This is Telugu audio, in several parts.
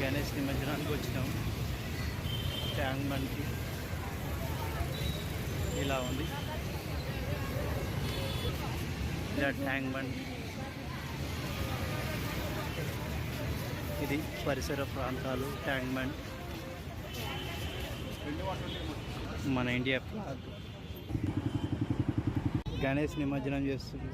గణేష్ నిమజ్జనానికి వచ్చినాం. ట్యాంక్ బండ్కి ఇలా ఉంది. ఇలా ట్యాంక్ బండ్. ఇది పరిసర ప్రాంతాలు ట్యాంక్ బండ్. మన ఇండియా ఫ్లాగ్. గణేష్ నిమజ్జనం చేస్తుంది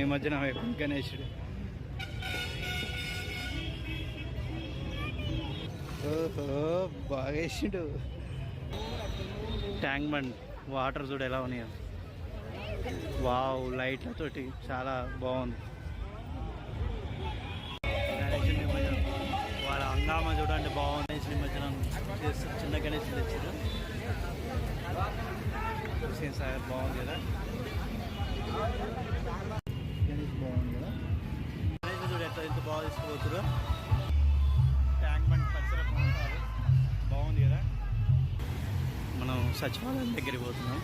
నిమజ్జనం అయిపోయింది గణేశుడు ఓహో బాగా వేసిండు. ట్యాంక్ బండ్ వాటర్ చూడు ఎలా ఉన్నాయో. వావ్ లైట్లతోటి చాలా బాగుంది. గణేష్ నిమజ్జనం. వాళ్ళ హంగామా చూడండి బాగుంది. నిమజ్జనం చేస్తారు చిన్న గణేశుడు తెచ్చారు సార్ సాగర్ బాగుంది కదా. బాగా తీసుకుపోతురు ట్యాంక్ బండ్ పరిసర ప్రాంతాలు బాగుంది కదా? మనం సచివాలయం దగ్గరికి పోతున్నాం.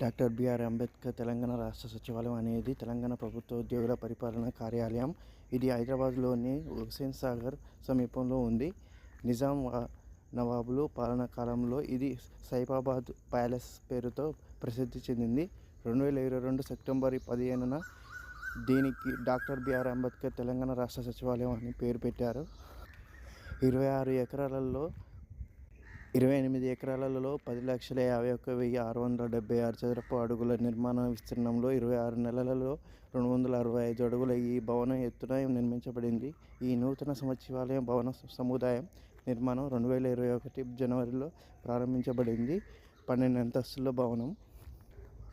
డాక్టర్ బిఆర్ అంబేద్కర్ తెలంగాణ రాష్ట్ర సచివాలయం అనేది తెలంగాణ ప్రభుత్వ ఉద్యోగుల పరిపాలన కార్యాలయం. ఇది హైదరాబాద్లోని హుస్సేన్ సాగర్ సమీపంలో ఉంది. నిజాం నవాబులు పాలనా కాలంలో ఇది సైబాబాద్ ప్యాలెస్ పేరుతో ప్రసిద్ధి చెందింది. రెండు వేల ఇరవై రెండు సెప్టెంబర్ పదిహేనున దీనికి డాక్టర్ బిఆర్ అంబేద్కర్ తెలంగాణ రాష్ట్ర సచివాలయం అని పేరు పెట్టారు. ఇరవై ఆరు ఎకరాలలో ఇరవై ఎనిమిది ఎకరాలలో పది లక్షల యాభై ఒక్క వెయ్యి ఆరు వందల డెబ్బై ఆరు చదరపు అడుగుల నిర్మాణ విస్తీర్ణంలో ఇరవై ఆరు నెలలలో రెండు వందల అరవై ఐదు అడుగుల ఈ భవనం ఎత్తున నిర్మించబడింది. ఈ నూతన సచివాలయం భవన సముదాయం నిర్మాణం రెండు వేల ఇరవై ఒకటి జనవరిలో ప్రారంభించబడింది. పన్నెండు అంతస్తుల భవనం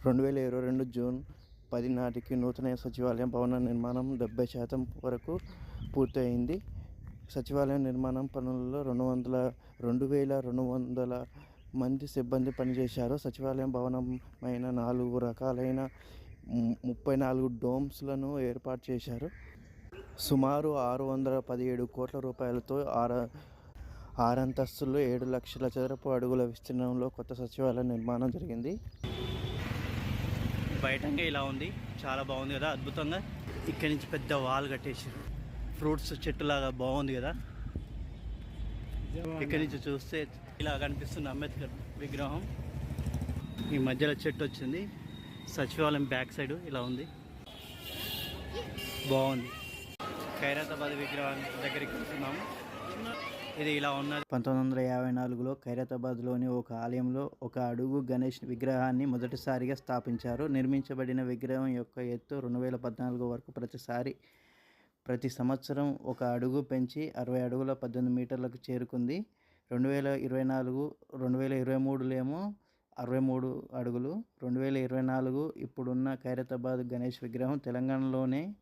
రెండు వేల ఇరవై రెండు జూన్ పది నాటికి నూతన సచివాలయం భవన నిర్మాణం డెబ్బై శాతం వరకు పూర్తయింది. సచివాలయం నిర్మాణం పనులలో రెండు వందల రెండు వేల రెండు వందల మంది సిబ్బంది పనిచేశారు. సచివాలయం భవనమైన నాలుగు రకాలైన ము- ముప్పై నాలుగు డోమ్స్లను ఏర్పాటు చేశారు. సుమారు ఆరు వందల పదిహేడు కోట్ల రూపాయలతో ఆరు ఆరంతస్తులు ఏడు లక్షల చదరపు అడుగుల విస్తీర్ణంలో కొత్త సచివాలయం నిర్మాణం జరిగింది. బయటంగా ఇలా ఉంది. చాలా బాగుంది కదా అద్భుతంగా. ఇక్కడి నుంచి పెద్ద వాల్ కట్టేసారు ఫ్రూట్స్ చెట్టులాగా బాగుంది కదా. ఇక్కడి నుంచి చూస్తే ఇలా కనిపిస్తుంది అంబేద్కర్ విగ్రహం. ఈ మధ్యలో చెట్టు వచ్చింది. సచివాలయం బ్యాక్ సైడ్ ఇలా ఉంది. బాగుంది. ఖైరతాబాద్ విగ్రహం దగ్గరికి వెళ్తున్నాము ఇది ఇలా ఉన్నది. పంతొమ్మిది వందల యాభై నాలుగులో ఖైరతాబాద్లోని ఒక ఆలయంలో ఒక అడుగు గణేష్ విగ్రహాన్ని మొదటిసారిగా స్థాపించారు. నిర్మించబడిన విగ్రహం యొక్క ఎత్తు రెండు వేల పద్నాలుగు వరకు ప్రతిసారి ప్రతి సంవత్సరం ఒక అడుగు పెంచి అరవై అడుగుల పద్దెనిమిది మీటర్లకు చేరుకుంది. రెండు వేల ఇరవై నాలుగు రెండు వేల ఇరవై మూడులేమో అరవై మూడు అడుగులు. రెండు వేల ఇరవై నాలుగు ఇప్పుడున్న ఖైరతాబాద్ గణేష్ విగ్రహం తెలంగాణలోనే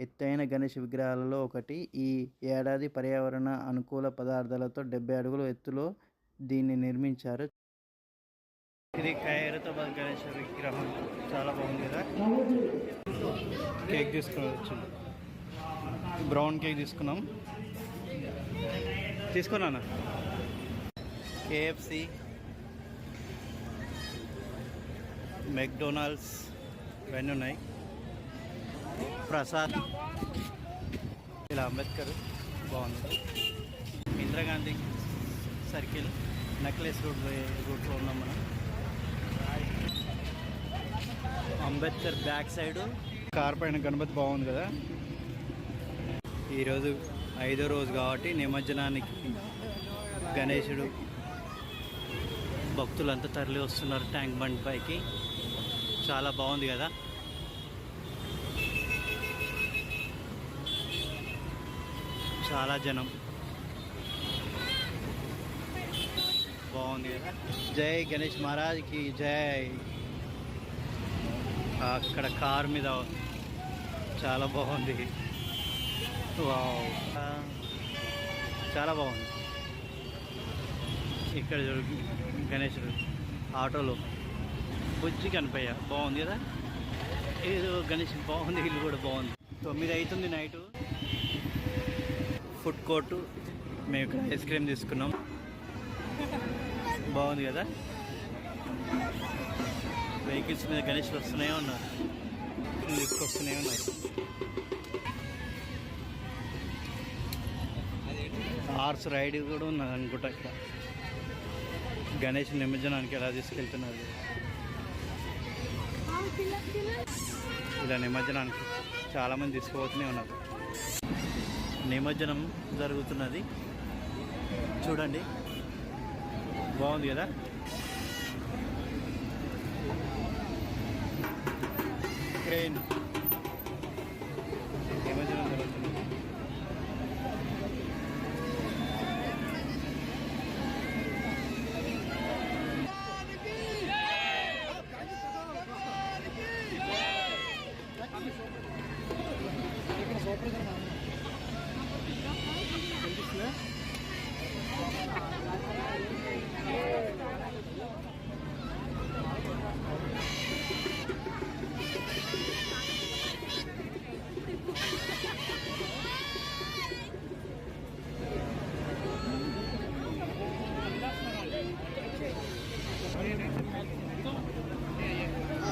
ఎత్తైన గణేష్ విగ్రహాలలో ఒకటి. ఈ ఏడాది పర్యావరణ అనుకూల పదార్థాలతో డెబ్బై అడుగుల ఎత్తులో దీన్ని నిర్మించారు. ఇది ఖైరతాబాద్ గణేష్ విగ్రహం. చాలా బాగుంది కదా? కేక్ తీసుకోవచ్చు బ్రౌన్ కేక్ తీసుకున్నాం. తీసుకున్నానా? కేఎఫ్సి మెక్డొనాల్డ్స్ ఇవన్నీ ఉన్నాయి. ప్రసాద్. ఇలా అంబేద్కర్ బాగుంది. ఇందిరాగాంధీ సర్కిల్ నెక్లెస్ రోడ్ రూట్లో ఉన్నాం మనం. Ambedkar back side. కార్ పైన గణపతి బాగుంది కదా. ఈరోజు ఐదో రోజు కాబట్టి నిమజ్జనానికి గణేశుడు భక్తులంతా తరలి వస్తున్నారు ట్యాంక్ బండ్ పైకి. చాలా బాగుంది కదా. చాలా జనం. బాగుంది కదా? జై గణేష్ మహారాజ్కి జై. అక్కడ కార్ మీద చాలా బాగుంది. వావ్. చాలా బాగుంది. ఇక్కడ చూడు గణేశుడు ఆటోలో బుజ్జి కనిపోయా బాగుంది కదా? ఇది గణేష్ బాగుంది ఇల్లు కూడా బాగుంది. తొమ్మిది అవుతుంది నైటు. ఫుడ్ కోర్టు మేము ఇక్కడ ఐస్ క్రీమ్ తీసుకున్నాం. బాగుంది కదా? వెహికల్స్ మీద గణేష్లు వస్తున్నాయో ఉన్నారు తీసుకొస్తూనే ఉన్నారు హార్స్ రైడ్ కూడా ఉన్నది అనుకుంటా ఇక్కడ. గణేష్ నిమజ్జనానికి ఎలా తీసుకెళ్తున్నారు? ఇలా నిమజ్జనానికి చాలామంది తీసుకుపోతూనే ఉన్నారు. నిమజ్జనం జరుగుతున్నది. చూడండి. బాగుంది కదా? క్రెయిన్ నిమజ్జనం జరుగుతుంది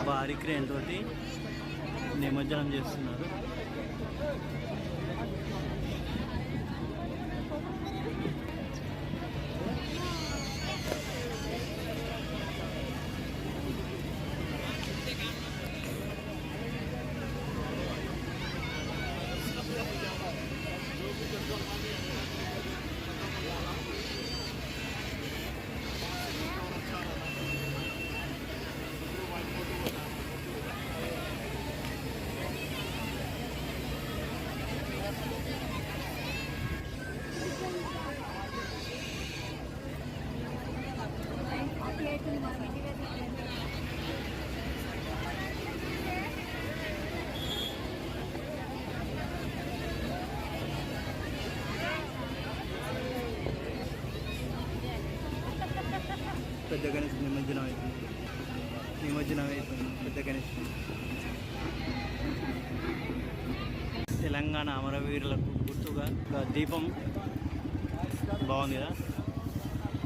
భారీ క్రేన్ తోటి నిమజ్జనం చేస్తున్నారు. పెద్ద గణేష్ నిమజ్జనం అవుతుంది. నిమజ్జనం అవుతుంది. పెద్ద గణేష్ తెలంగాణ అమరవీరులకు గుర్తుగా దీపం. బాగుంది కదా?